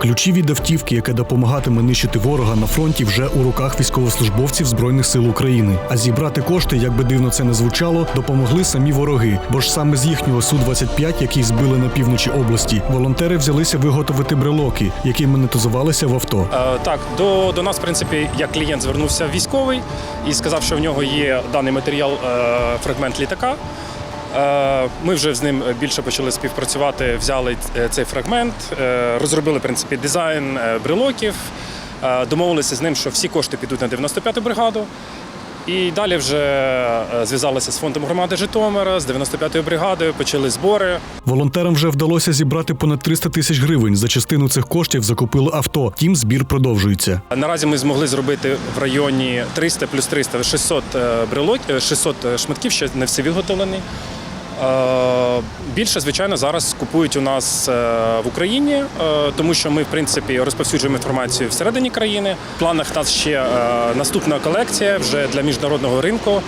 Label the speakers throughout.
Speaker 1: Ключі від автівки, яка допомагатиме нищити ворога на фронті, вже у руках військовослужбовців збройних сил України. А зібрати кошти, як би дивно це не звучало, допомогли самі вороги. Бо ж саме з їхнього су 25 який збили на півночі області, волонтери взялися виготовити брелоки, які монетизувалися в авто.
Speaker 2: Е, Так, до, до нас, в принципі, як клієнт звернувся військовий і сказав, що в нього є даний матеріал, е, фрагмент літака. Е, Ми вже з ним більше почали співпрацювати, взяли е, цей фрагмент, е, розробили в принципі дизайн брелоків, домовилися з ним, що всі кошти підуть на 95-ту бригаду. І далі вже зв'язалися з фондом громади Житомира, з 95-ю бригадою, почали збори.
Speaker 1: Волонтерам вже вдалося зібрати понад 300 тисяч гривень. За частину цих коштів закупили авто. Тім збір продовжується.
Speaker 2: Наразі ми змогли зробити в районі 300 плюс 300 600 брелок, 600 шматків, ще не всі виготовлені. Е, Більше, звичайно, зараз купують у нас е, в Україні, е, тому що ми, в принципі, розповсюджуємо інформацію всередині країни. В планах у нас ще наступна колекція вже для міжнародного ринку.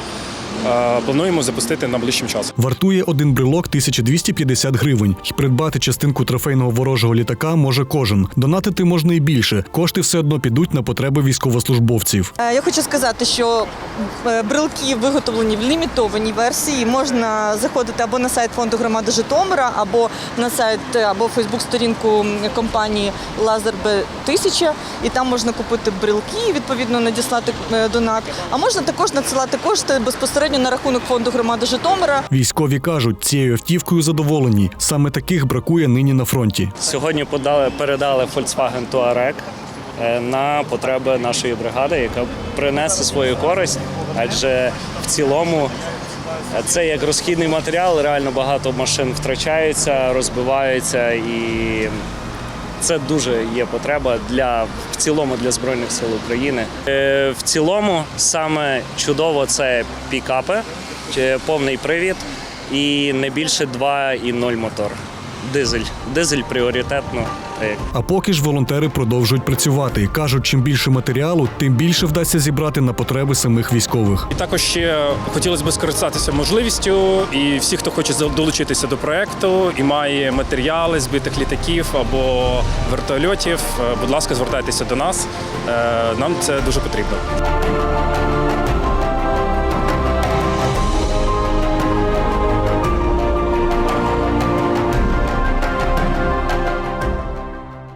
Speaker 2: Плануємо запустити найближчим часом.
Speaker 1: Вартує один брелок 1250 гривень. І придбати частинку трофейного ворожого літака може кожен. Донатити можна і більше. Кошти все одно підуть на потреби військовослужбовців.
Speaker 3: Е, Я хочу сказати, що е, брелки виготовлені в лімітованій версії. Можна заходити або на сайт фонду громади Житомира, або на сайт е, або Фейсбук-сторінку компанії Лазер Б 1000 і там можна купити брелки, і, відповідно надіслати донат. А можна також надсилати кошти безпосередньо на рахунок фонду громади Житомира.
Speaker 1: Військові кажуть, цією автівкою задоволені. Саме таких бракує нині на фронті.
Speaker 4: Сьогодні подали, передали Volkswagen Touareg е, на потреби нашої бригади, яка принесе свою користь, адже в цілому е, це як розхідний матеріал, реально багато машин втрачаються, розбиваються і. Це дуже є потреба для в цілому для збройних сил України. Е, в цілому саме чудово це пікапи, повний привід і не більше 2,0 мотор. Дизель. Дизель пріоритетно.
Speaker 1: А поки ж волонтери продовжують працювати. і кажуть, чим більше матеріалу, тим більше вдасться зібрати на потреби самих військових.
Speaker 2: І також ще хотілося б скористатися можливістю, і всі, хто хоче долучитися до проекту і має матеріали збитих літаків або вертольотів, е, будь ласка, звертайтеся до нас. Е, Нам це дуже потрібно.